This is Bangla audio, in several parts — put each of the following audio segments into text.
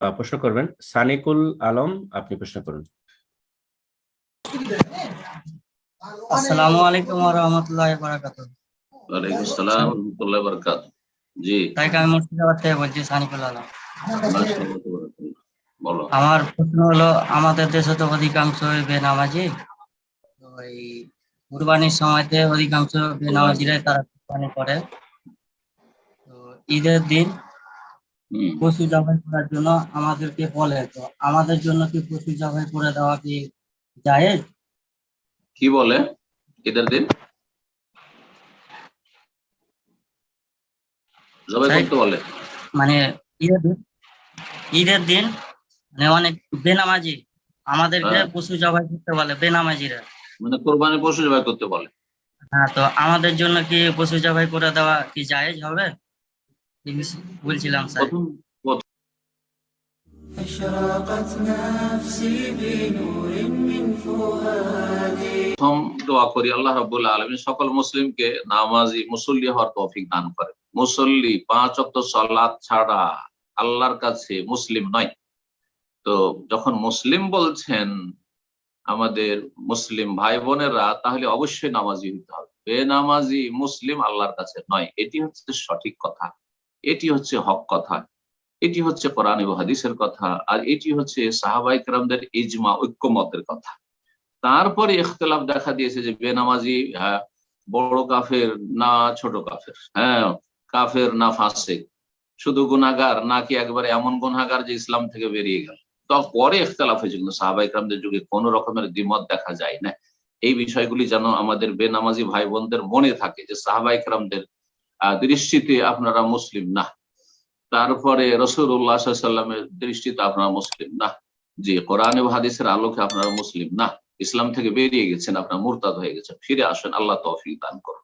প্রশ্ন করবেন সানিকুল আলম আপনি প্রশ্ন করুন। আসসালামু আলাইকুম ওয়া রাহমাতুল্লাহি ওয়া বারাকাতুহু। ওয়ালাইকুম আসসালাম রহমতুল্লাহ বরকাত জি। তাই আমি মুর্শিদাবাদ থেকে বলছি সানিকুল আলম। বলো। আমার প্রশ্ন হলো আমাদের দেশে তো অধিকাংশ বেনামাজি এই কুরবানির সময়তে অধিকাংশ বেনামাজিরাই তারা কুরবানি করে। তো ঈদের দিন পশু জবাই করার জন্য আমাদেরকে বলে তো আমাদের জন্য কি পশু জবাই করে দেওয়া কি জায়েজ কি বলে ঈদের দিন? জবাই করতে বলে। মানে ঈদের দিন ঈদের দিন মানে অনেক বেনামাজি আমাদেরকে হ্যাঁ। পশু জবাই করতে বলে বেনামাজিরা। মানে কোরবানি পশু জবাই করতে বলে। হ্যাঁ তো আমাদের জন্য কি পশু জবাই করে দেওয়া কি জায়েজ হবে? জিনিস বলছিলাম স্যার। প্রথম দোয়া করি আল্লাহ রাব্বুল আলামিন সকল মুসলিমকে নামাজি মুসল্লি হওয়ার তৌফিক দান করে মুসল্লি পাঁচ ওয়াক্ত সালাত ছাড়া আল্লাহর কাছে মুসলিম নয়। তো যখন মুসলিম বলছেন আমাদের মুসলিম ভাই বোনেরা তাহলে অবশ্যই নামাজি হতে হবে। বে বেনামাজি মুসলিম আল্লাহর কাছে নয়। এটি হচ্ছে সঠিক কথা। এটি হচ্ছে হক কথা। এটি হচ্ছে কোরআন এবং হাদিসের কথা। আর এটি হচ্ছে সাহাবাই কেরামদের ইজমা ঐক্যমতের কথা। তারপরে ইখতলাফ দেখা দিয়েছে যে বেনামাজি হ্যাঁ, বড় কাফের না ছোট কাফের হ্যাঁ কাফের না ফাসেক। শুধু গুনাগার নাকি একবারে এমন গুনাগার যে ইসলাম থেকে বেরিয়ে গেল। পরে ইখতলাফ হয়েছে কিন্তু সাহাবাইকরামদের যুগে কোন রকমের দ্বিমত দেখা যায় না। এই বিষয়গুলি যেন আমাদের বেনামাজি ভাই বোনদের মনে থাকে যে সাহাবাই ইকরামদের আহ, দৃষ্টিতে আপনারা মুসলিম না। তারপরে রসুল্লাহ সাল্লামের দৃষ্টিতে আপনারা মুসলিম না। যে কোরআন হাদিসের আলোকে আপনারা মুসলিম না। ইসলাম থেকে বেরিয়ে গেছেন, আপনার মুরতাদ হয়ে গেছেন। ফিরে আসেন, আল্লাহ তৌফিক দান করুন।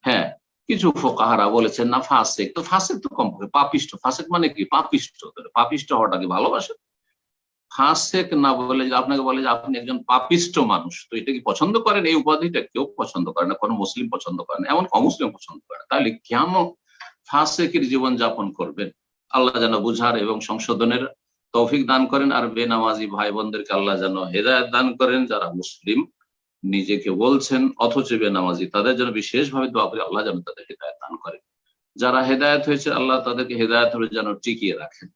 হ্যাঁ কিছু ফোকাহারা বলেছেন না, ফাসেক। তো ফাসেক তো কম পাপিষ্ট ফাসেক মানে কি? পাপিষ্ট পাপিষ্ট হওয়াটাকে ভালোবাসে? ফাসেক না বলে যে, আপনাকে বলে যে, আপনি একজন পাপিষ্ট মানুষ, তো এটা কি পছন্দ করেন? এই উপাধিটা কেউ পছন্দ করে না, কোনো মুসলিম পছন্দ করে না, এমন অমুসলিম পছন্দ করে না। তাহলে কেমন ফাসেকের জীবন যাপন করবেন? আল্লাহ যেন বুঝার এবং সংশোধনের তৌফিক দান করেন, আর বেনামাজি ভাই বোনদেরকে আল্লাহ যেন হেদায়ত দান করেন, যারা মুসলিম নিজেকে বলছেন, অথচ বেনামাজি, তাদের জন্য বিশেষভাবে দোয়া করি, আল্লাহ যেন তাদের হেদায়ত দান করেন। যারা হেদায়ত হয়েছে, আল্লাহ তাদেরকে হেদায়ত হলে যেন টিকিয়ে রাখেন।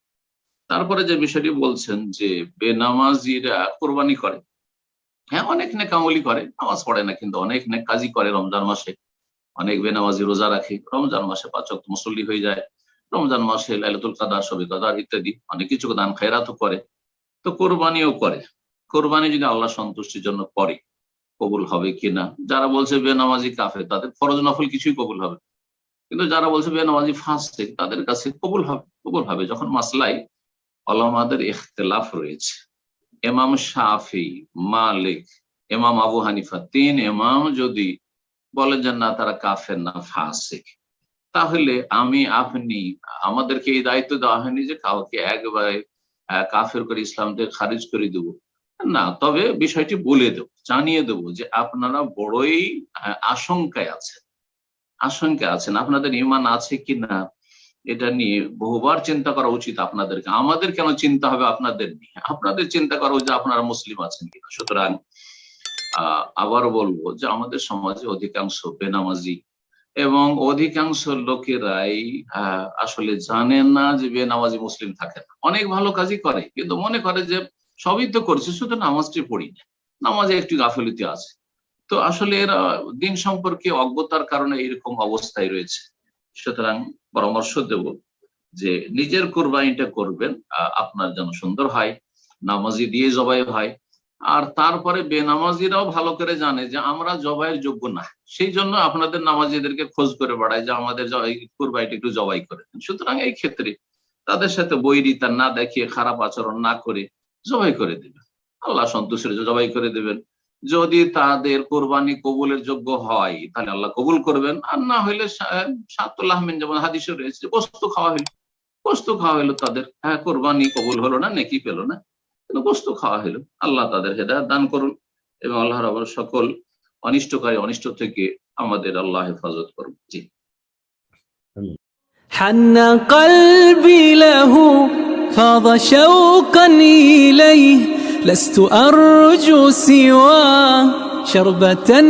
তারপরে যে বিষয়টি বলছেন যে বেনামাজিরা কোরবানি করে। হ্যাঁ অনেক নেকামলি করে, নামাজ পড়ে না, কিন্তু অনেক নেক কাজই করে রমজান মাসে। অনেক বেনামাজি রোজা রাখে, রমজান মাসে পাঁচ ওয়াক্ত মুসল্লি হয়ে যায়, রমজান মাসে লাইলাতুল কাদার সবে কাদার ইত্যাদি, অনেক কিছু দান খেরাতও করে। তো কোরবানিও করে। কোরবানি যদি আল্লাহ সন্তুষ্টির জন্য করে, কবুল হবে কিনা যারা বলছে বেনামাজি কাফে তাদের ফরজ নফল কিছুই কবুল হবে কিন্তু যারা বলছে বেনামাজি ফাঁসছে তাদের কাছে কবুল হবে কবুল হবে। যখন মাসলাই আলমাদের ইখতলাফ রয়েছে। এমাম শাফি, মালিক এমাম আবু হানিফা, তিন এমাম যদি বলেন যে না, তারা কাফের না, ফাসিক। তাহলে আমি, আপনি, আমাদেরকে এই দায়িত্ব দেওয়া হয়নি যে কাউকে একবারে কাফের করে ইসলাম থেকে খারিজ করে দেব। না, তবে বিষয়টি বলে দেব, জানিয়ে দেব যে আপনারা বড়ই আশঙ্কায় আছেন। আশঙ্কায় আছেন, আপনাদের ইমান আছে কি না এটা নিয়ে বহুবার চিন্তা করা উচিত আপনাদেরকে। আমাদের কেন চিন্তা হবে আপনাদের নিয়ে? আপনাদের চিন্তা করা উচিত আপনারা মুসলিম আছেন কিনা। সুতরাং আবার বলব যে আমাদের সমাজে অধিকাংশ বেনামাজি এবং অধিকাংশ লোকেরাই আসলে জানেন না যে বেনামাজি মুসলিম থাকে না। অনেক ভালো কাজই করে, কিন্তু মনে করে যে সবই তো করছে, শুধু নামাজটি পড়ি না। নামাজে একটু গাফিলতি আছে। তো আসলে এরা দিন সম্পর্কে অজ্ঞতার কারণে এরকম অবস্থায় রয়েছে। সুতরাং পরামর্শ দেব যে নিজের কোরবানিটা করবেন আপনার যেন সুন্দর হয়, নামাজি দিয়ে জবাই হয়। আর তারপরে বেনামাজিরাও ভালো করে জানে যে আমরা জবাইয়ের যোগ্য না। সেই জন্য আপনাদের নামাজিদেরকে খোঁজ করে বেড়ায় যে আমাদের এই একটু জবাই করে। সুতরাং এই ক্ষেত্রে তাদের সাথে বৈরিতা না দেখিয়ে খারাপ আচরণ না করে জবাই করে দেবেন। আল্লাহ সন্তুষ্টের জবাই করে দেবেন। যদি তাদের কোরবানি কবুলের যোগ্য হয় তাহলে আল্লাহ কবুল করবেন আর না হইলে সাতুল্লাহ যেমন হাদিসে রয়েছে যে বস্তু খাওয়া হইলো বস্তু খাওয়া হইলো তাদের হ্যাঁ কোরবানি কবুল হলো না নেকি পেলো না কিন্তু বস্তু খাওয়া হলো আল্লাহ তাদের হেদায়ত দান করুন এবং আল্লাহ রাবর সকল অনিষ্টকারী অনিষ্ট থেকে আমাদের আল্লাহ হেফাজত করুন জি حن قلبي له فاض شوقا إليه لست أرجو سوى شربة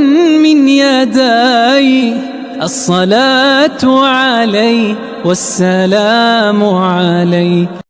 من يدي. الصلاة عليه والسلام عليه